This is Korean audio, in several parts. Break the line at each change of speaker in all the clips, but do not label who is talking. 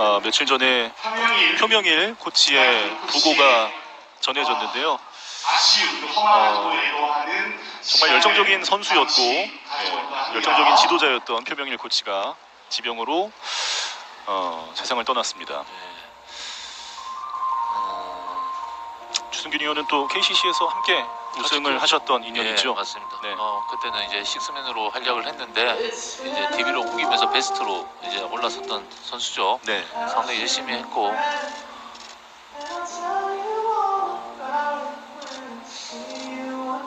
어, 며칠 전에 표명일 코치의 부고가 전해졌는데요.
애도하는
정말 열정적인 선수였고 예, 열정적인 지도자였던 표명일 코치가 지병으로 어, 세상을 떠났습니다. 주승균 의원은 또 KCC에서 함께 우승을 하셨던 인연이죠.
예, 맞습니다.
네.
어, 그때는 이제 식스맨으로 활약을 했는데 이제 DB로 옮기면서 베스트로 이제 올랐었던 선수죠.
네.
상당히 열심히 했고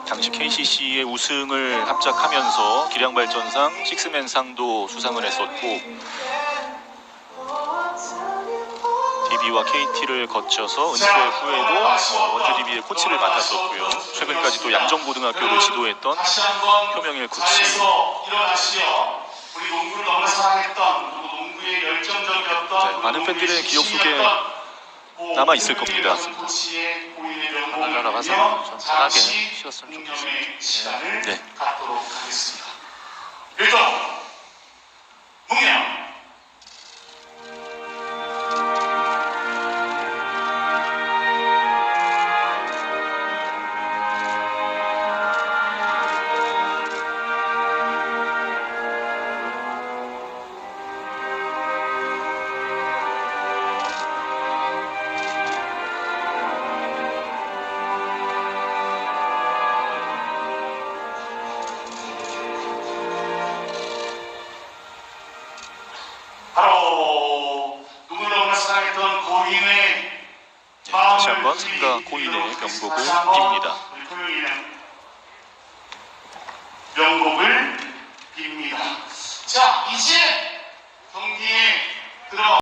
당시 KCC의 우승을 합작하면서 기량발전상 식스맨상도 수상을 했었고 DB와 KT를 거쳐서 은퇴 후에도 어, 원주 DB의 코치를 맡았었고요. 최근까지 또 양정고등학교를 지도했던 표명일 코치.
우리 농구를 너무 사랑했던 그리고 농구에 열정적이었던
네,
그리고
많은 팬들의 기억 속에
뭐
남아 있을 겁니다.
하늘 알아봐서 편하게 쉬었으면 좋겠습니다.
네.
하겠습니다. 일동 사랑했던 고인의
다시 한번 삼가 고인의 명복을 빕니다.
명복을 빕니다. 자, 이제 경기에 들어.